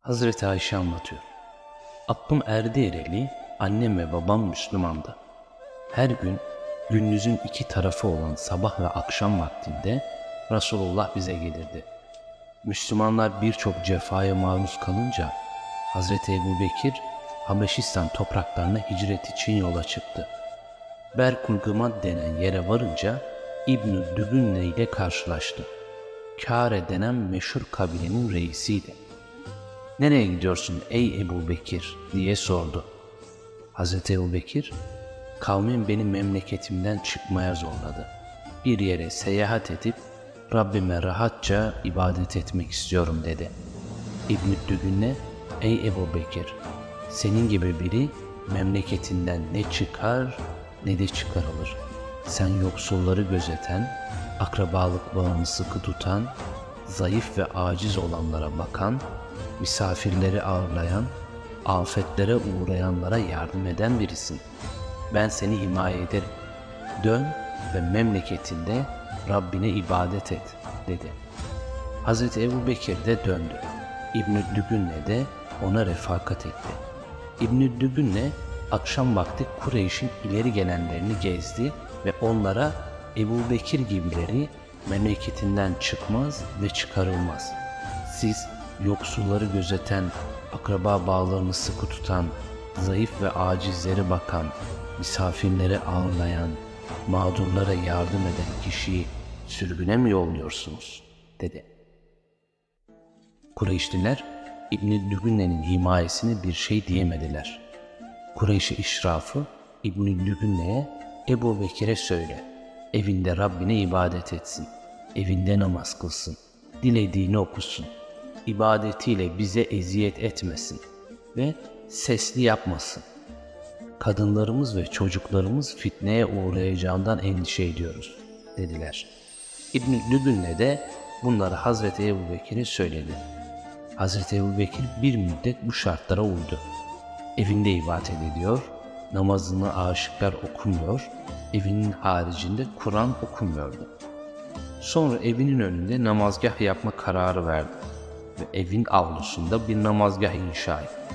Hazreti Ayşe anlatıyor. Aklım erdi annem ve babam Müslümandı. Her gün gündüzün iki tarafı olan sabah ve akşam vaktinde Resulullah bize gelirdi. Müslümanlar birçok cefaya maruz kalınca Hazreti Ebu Bekir Habeşistan topraklarına hicret için yola çıktı. Berkulgımad denen yere varınca İbn-i Dübünne ile karşılaştı. Kâre denen meşhur kabilenin reisiydi. Nereye gidiyorsun ey Ebu Bekir diye sordu. Hazreti Ebu Bekir, kavmin beni memleketimden çıkmaya zorladı. Bir yere seyahat edip Rabbime rahatça ibadet etmek istiyorum dedi. İbn-i Dügünne, ey Ebu Bekir, senin gibi biri memleketinden ne çıkar ne de çıkarılır. Sen yoksulları gözeten, akrabalık bağını sıkı tutan, zayıf ve aciz olanlara bakan, misafirleri ağırlayan, afetlere uğrayanlara yardım eden birisin. Ben seni himaye ederim. Dön ve memleketinde Rabbine ibadet et dedi. Hazreti Ebu Bekir de döndü. İbn-i Dübünne de ona refakat etti. İbn-i Dübünne akşam vakti Kureyş'in ileri gelenlerini gezdi ve onlara Ebu Bekir gibileri memleketinden çıkmaz ve çıkarılmaz. Siz yoksulları gözeten, akraba bağlarını sıkı tutan, zayıf ve acizlere bakan, misafirleri ağırlayan, mağdurlara yardım eden kişiyi sürgüne mi yolluyorsunuz? dedi. Kureyşliler İbn-i Dübünne'nin bir şey diyemediler. Kureyş işrafı İbn-i Dübünne'ye Ebu Bekir'e söyle, evinde Rabbine ibadet etsin, evinde namaz kılsın, dilediğini okusun, ibadetiyle bize eziyet etmesin ve sesli yapmasın. Kadınlarımız ve çocuklarımız fitneye uğrayacağından endişe ediyoruz, dediler. İbn-i Dübünne de bunları Hazreti Ebu Bekir'e söyledi. Hazreti Ebu Bekir bir müddet bu şartlara uydu. Evinde ibadet ediyor, namazını aşıklar okumuyor, evinin haricinde Kur'an okumuyordu. Sonra evinin önünde namazgah yapma kararı verdi ve evin avlusunda bir namazgah inşa etti.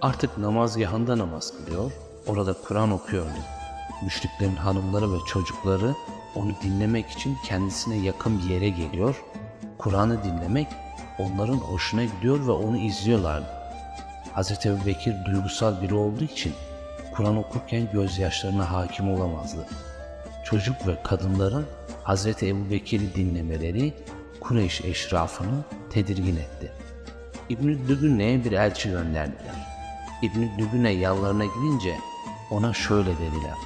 Artık namazgahında namaz kılıyor, orada Kur'an okuyordu. Müşriklerin hanımları ve çocukları onu dinlemek için kendisine yakın bir yere geliyor, Kur'an'ı dinlemek onların hoşuna gidiyor ve onu izliyorlardı. Hz. Ebu Bekir duygusal biri olduğu için Kur'an okurken gözyaşlarına hakim olamazdı. Çocuk ve kadınların Hz. Ebu Bekir'i dinlemeleri Kureyş eşrafını tedirgin etti. İbn-i Dübüne'ye bir elçi gönderdiler. İbn-i Dübüne yanlarına gidince ona şöyle dediler.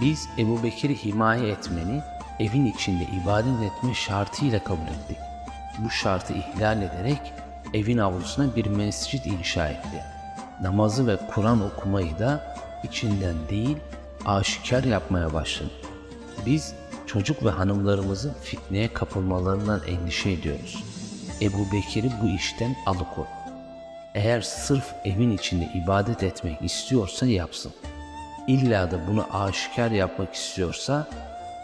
Biz Ebu Bekir'i himaye etmeni evin içinde ibadet etme şartıyla kabul ettik. Bu şartı ihlal ederek evin avlusuna bir mescit inşa etti. Namazı ve Kur'an okumayı da içinden değil aşikar yapmaya başladı. Biz çocuk ve hanımlarımızın fitneye kapılmalarından endişe ediyoruz. Ebu Bekir'i bu işten alıkoy. Eğer sırf evin içinde ibadet etmek istiyorsa yapsın. İlla da bunu aşikar yapmak istiyorsa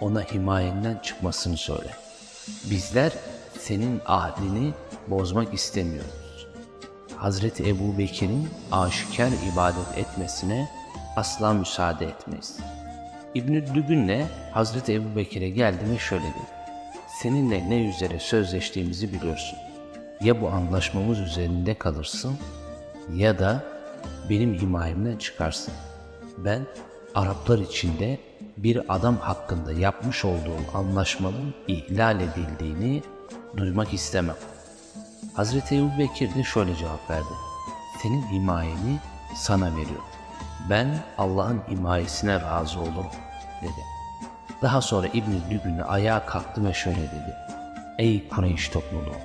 ona himayenden çıkmasını söyle. Bizler senin ahdini bozmak istemiyoruz. Hazreti Ebu Bekir'in aşikar ibadet etmesine asla müsaade etmeyiz. İbn-i Dübün'le Hazreti Ebu Bekir'e geldi ve şöyle dedi. Seninle ne üzere sözleştiğimizi biliyorsun. Ya bu anlaşmamız üzerinde kalırsın ya da benim himayemden çıkarsın. Ben Araplar içinde bir adam hakkında yapmış olduğum anlaşmanın ihlal edildiğini duymak istemem. Hazreti Ebu Bekir de şöyle cevap verdi. Senin himayeni sana veriyorum. Ben Allah'ın himayesine razı olurum dedi. Daha sonra İbn-i Dübün'ü ayağa kalktı ve şöyle dedi. Ey Kureyş topluluğu!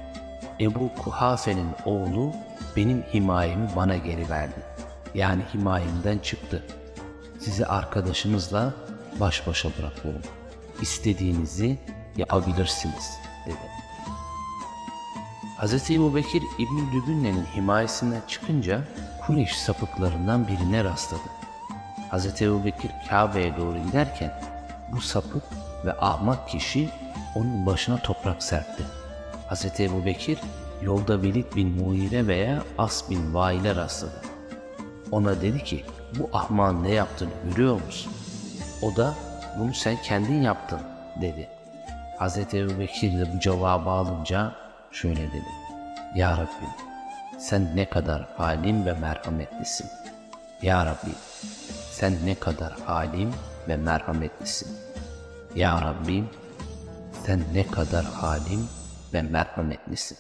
Ebu Kuhafe'nin oğlu benim himayemi bana geri verdi. Yani himayemden çıktı. Sizi arkadaşınızla baş başa bırakıyorum. İstediğinizi yapabilirsiniz dedi. Hz. Ebu Bekir İbn-i Dübünne'nin himayesinden çıkınca Kureyş sapıklarından birine rastladı. Hz. Ebu Bekir Kabe'ye doğru giderken bu sapık ve ahmak kişi onun başına toprak serpti. Hz. Ebu Bekir yolda Velid bin Muire veya As bin Vail'e rastladı. Ona dedi ki bu ahmağın ne yaptığını görüyor musun? O da bunu sen kendin yaptın dedi. Hz. Ebu Bekir de bu cevabı alınca şöyle dedi. Ya Rabbi sen ne kadar halim ve merhametlisin. Ya Rabbi sen ne kadar halim ve merhametlisin. Ya Rabbim sen ne kadar halim ve merhametlisin.